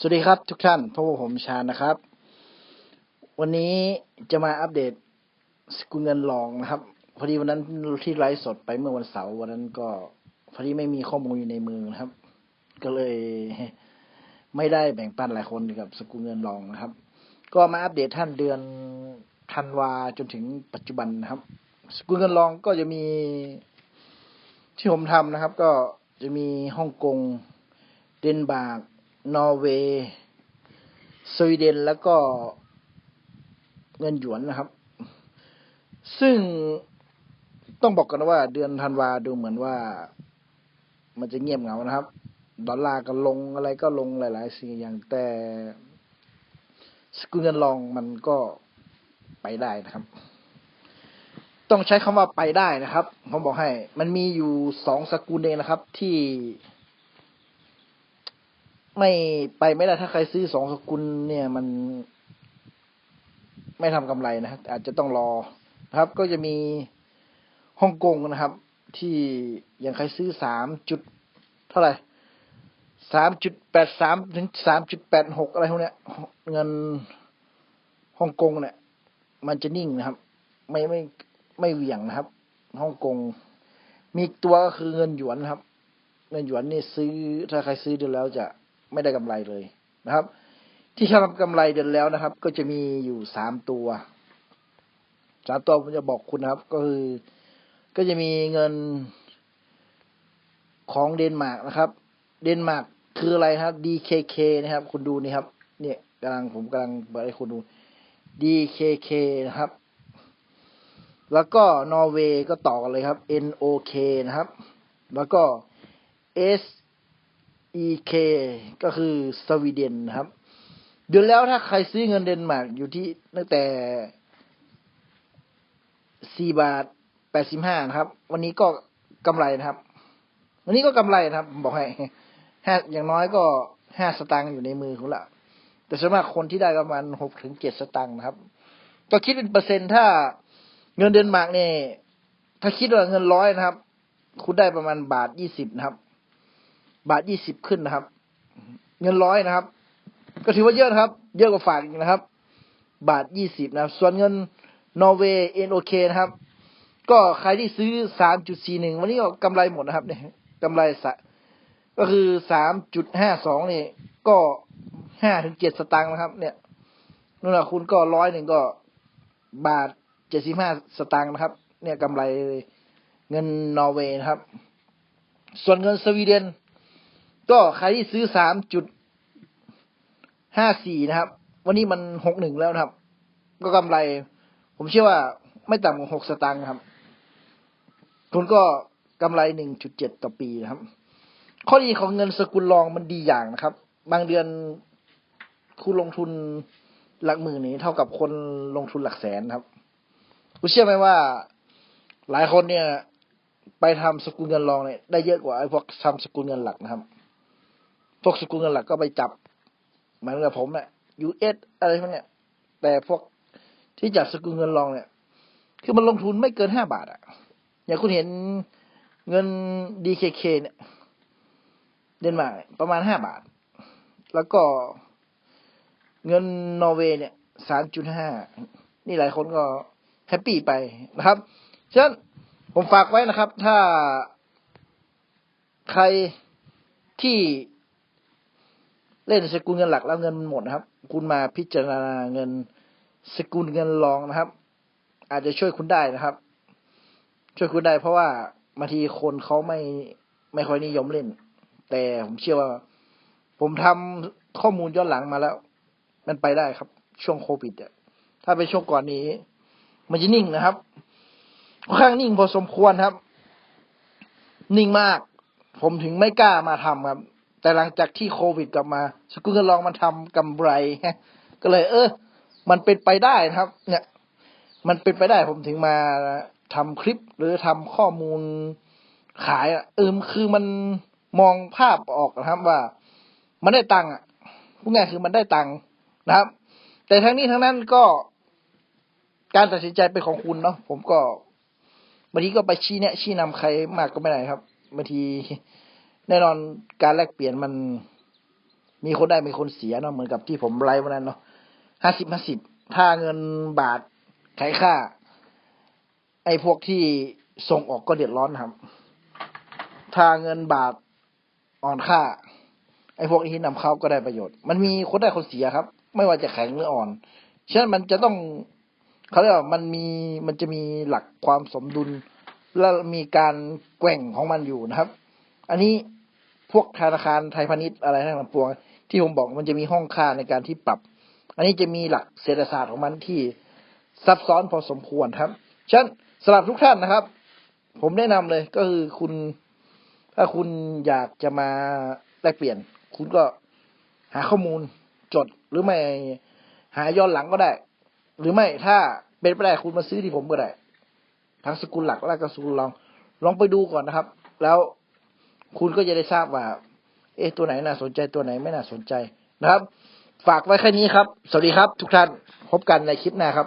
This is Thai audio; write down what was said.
สวัสดีครับทุกท่านพบกับผมชาญนะครับ วันนี้จะมาอัปเดตสกุลเงินรองนะครับ พอดีวันนั้นที่ไลฟ์สดไปเมื่อวันเสาร์วันนั้นก็พอดีไม่มีข้อมูลอยู่ในมือนะครับ ก็เลยไม่ได้แบ่งปันหลายคนกับสกุลเงินรองนะครับ ก็มาอัปเดตท่านเดือนธันวาจนถึงปัจจุบันนะครับ สกุลเงินรองก็จะมีที่ผมทำนะครับ ก็จะมีฮ่องกงเดนมาร์ก นอร์เวย์สวีเดนแล้วก็เงินหยวนนะครับ ซึ่งต้องบอกกันว่าเดือนธันวาดูเหมือนว่า มันจะเงียบเหงานะครับ ดอลลาร์ก็ลงอะไรก็ลงหลาย ๆ สิ่งอย่างแต่สกุลเงินรองมันก็ไปได้นะครับ ต้องใช้คำว่าไปได้นะครับผมบอกให้ มันมีอยู่สองสกุลเองนะครับ ที่ ไม่ไปไม่ได้ถ้าใครซื้อสองสกุลเนี่ยมันไม่ทำกำไรนะครับอาจจะต้องรอนะครับ ก็จะมีฮ่องกงนะครับ ที่อย่างใครซื้อสามจุดเท่าไหร่สามจุดแปดสามถึงสามจุดแปดหกอะไรพวกเนี้ยเงินฮ่องกงเนี่ย มันจะนิ่งนะครับ ไม่ไม่ไม่เหวี่ยงนะครับฮ่องกงมีตัวก็คือเงินหยวนนะครับ เงินหยวนนี่ซื้อถ้าใครซื้อดือนแล้วจะ ไม่ได้กำไรเลยนะครับ ที่ทำกำไรเดือนแล้วนะครับ ก็จะมีอยู่สามตัวสามตัวผมจะบอกคุณนะครับ ก็คือก็จะมีเงินของเดนมาร์กนะครับ เดนมาร์กคืออะไรครับ DKK นะครับ คุณดูนี่ครับ เนี่ยกำลังผมกำลังเปิดให้คุณดู DKK นะครับ แล้วก็นอร์เวย์ก็ต่อกันเลยครับ NOK นะครับ แล้วก็ S E.K ก็คือสวีเดนนะครับ เดือนแล้วถ้าใครซื้อเงินเดนมาร์กอยู่ที่ตั้งแต่สี่บาทแปดสิบห้านะครับ วันนี้ก็กำไรนะครับ วันนี้ก็กำไรนะครับบอกให้ห้าอย่างน้อยก็ห้าสตางค์อยู่ในมือคุณละแต่สำหรับคนที่ได้ประมาณหกถึงเจ็ดสตางค์นะครับ ก็คิดเป็นเปอร์เซ็นต์ถ้าเงินเดนมาร์กเนี่ยถ้าคิดว่าเงินร้อยนะครับ คุณได้ประมาณบาทยี่สิบนะครับ บาทยี่สิบขึ้นนะครับ เงินร้อยนะครับ ก็ถือว่าเยอะนะครับ เยอะกว่าฝากอีกนะครับ บาทยี่สิบนะครับ ส่วนเงินนอร์เวย์เอ็นโอเคนะครับ ก็ใครที่ซื้อสามจุดสี่หนึ่งวันนี้ก็กำไรหมดนะครับเนี่ยกำไรสะก็คือสามจุดห้าสองนี่ก็ห้าถึงเจ็ดสตางค์นะครับ เนี่ยนู่นนะคุณก็ร้อยหนึ่งก็บาทเจ็ดสิบห้าสตางค์นะครับ เนี่ยกำไรเงินนอร์เวย์นะครับ ส่วนเงินสวีเดน ก็ใครที่ซื้อสามจุดห้าสี่นะครับ วันนี้มันหกหนึ่งแล้วนะครับ ก็กำไร ผมเชื่อว่าไม่ต่ำกว่าหกสตางค์ครับคุณก็กำไรหนึ่งจุดเจ็ดต่อปีนะครับ ข้อดีของเงินสกุลรองมันดีอย่างนะครับ บางเดือนคุณลงทุนหลักหมื่นนี้เท่ากับคนลงทุนหลักแสนครับ คุณเชื่อไหมว่าหลายคนเนี่ย ไปทำสกุลเงินรองเนี่ยได้เยอะกว่าไอ้พวกทำสกุลเงินหลักนะครับ วกสกุลเงินหลักก็ไปจับเหมือนกับผมเนี่ยยูเอสอะไรพวกเนี้ย แต่พวกที่จับสกุลเงินรองเนี่ย คือมันลงทุนไม่เกินห้าบาทอะอย่างคุณเห็นเงิน DKK เนี่ย เดนมาร์กประมาณห้าบาท แล้วก็เงินนอร์เวย์เนี่ยสามจุดห้านี่หลายคนก็แฮปปี้ไปนะครับ ฉะนั้นผมฝากไว้นะครับ ถ้าใครที่ เล่นสกุลเงินหลักแล้วเงินมันหมดนะครับ คุณมาพิจารณาเงินสกุลเงินรองนะครับ อาจจะช่วยคุณได้นะครับ ช่วยคุณได้เพราะว่าบางทีคนเขาไม่ไม่ค่อยนิยมเล่น แต่ผมเชื่อว่า ผมทำข้อมูลย้อนหลังมาแล้ว มันไปได้ครับ ช่วงโควิดอะถ้าไปช่วงก่อนนี้ มันจะนิ่งนะครับค่อนข้างนิ่งพอสมควรครับ นิ่งมาก ผมถึงไม่กล้ามาทำครับ แต่หลังจากที่โควิดกลับมาสกุลเงินรองมันทำกำไรก็เลย เออ มันเป็นไปได้นะครับ เนี่ย มันเป็นไปได้ผมถึงมาทำคลิปหรือทำข้อมูลขายอะเออคือมันมองภาพออกนะครับว่า มันได้ตังค์อะพูดง่ายคือมันได้ตังค์นะครับ แต่ทั้งนี้ทั้งนั้นก็การตัดสินใจเป็นของคุณเนาะผมก็บางทีก็ไปชี้แนะชี้นำใครมากก็ไม่ได้ครับบางที แน่นอนการแลกเปลี่ยนมันมีคนได้มีคนเสียเนาะเหมือนกับที่ผมไลฟ์วันนั้นเนาะห้าสิบห้าสิบถ้าเงินบาทขายค่า ไอ้พวกที่ส่งออกก็เดือดร้อนครับ ถ้าเงินบาทอ่อนค่า ไอ้พวกที่นำเข้าก็ได้ประโยชน์ มันมีคนได้คนเสียครับ ไม่ว่าจะแข็งหรืออ่อนฉะนั้นมันจะต้องเขาเรียกว่ามันมีมันจะมีหลักความสมดุล และมีการแกว่งของมันอยู่นะครับ อันนี้ พวกธนาคารไทยพาณิชย์อะไรทั้งหลายปวง ที่ผมบอกมันจะมีห้องค่าในการที่ปรับ อันนี้จะมีหลักเศรษฐศาสตร์ของมันที่ซับซ้อนพอสมควรครับฉะนั้นสำหรับทุกท่านนะครับ ผมแนะนำเลยก็คือคุณ ถ้าคุณอยากจะมาแลกเปลี่ยน คุณก็หาข้อมูลจดหรือไม่หาย้อนหลังก็ได้ หรือไม่ถ้าเป็นไปได้คุณมาซื้อที่ผมก็ได้ ทั้งสกุลหลักและก็สกุลรองลองไปดูก่อนนะครับ แล้ว คุณก็จะได้ทราบว่า เอ๊ะตัวไหนน่าสนใจตัวไหนไม่น่าสนใจนะครับ ฝากไว้แค่นี้ครับ สวัสดีครับ ทุกท่านพบกันในคลิปหน้าครับ